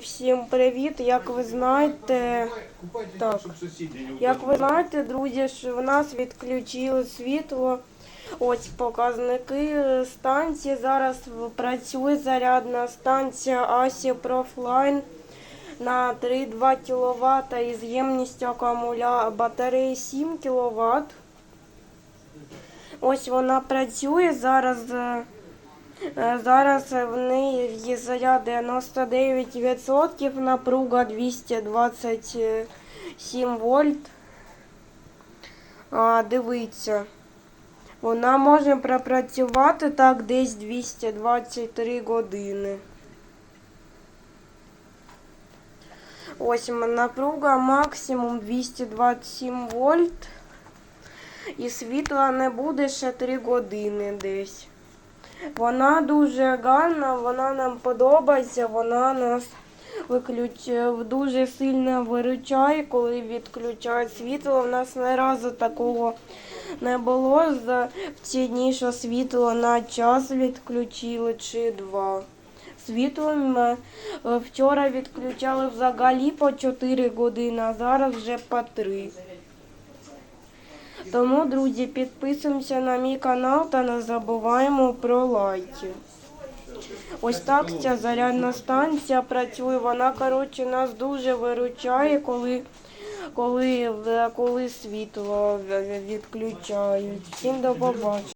Всім привіт! Як ви знаєте, так, як ви знаєте, друзі, що в нас відключили світло. Ось показники станції. Зараз працює зарядна станція Асі Профлайн на 3,2 кВт із ємністю акумуля батареї 7 кВт. Ось вона працює зараз. Е, Зараз в неї заряд 99%, напруга 227 вольт. Дивіться. Вона може пропрацювати так десь 223 години. Ось напруга максимум 227 вольт. І світла не буде ще 3 години десь. Вона дуже гарна, вона нам подобається, вона нас виключ... дуже сильно виручає, коли відключають світло. У нас не разу такого не було за ці дні, що світло на час відключили чи два. Світло м, е, вчора відключали взагалі по 4 години, а зараз вже по 3. Тому, друзі, підписуємося на мій канал та не забуваємо про лайки. Ось так ця зарядна станція працює. Вона, коротше, нас дуже виручає, коли, коли, коли світло відключають. Всім до побачення.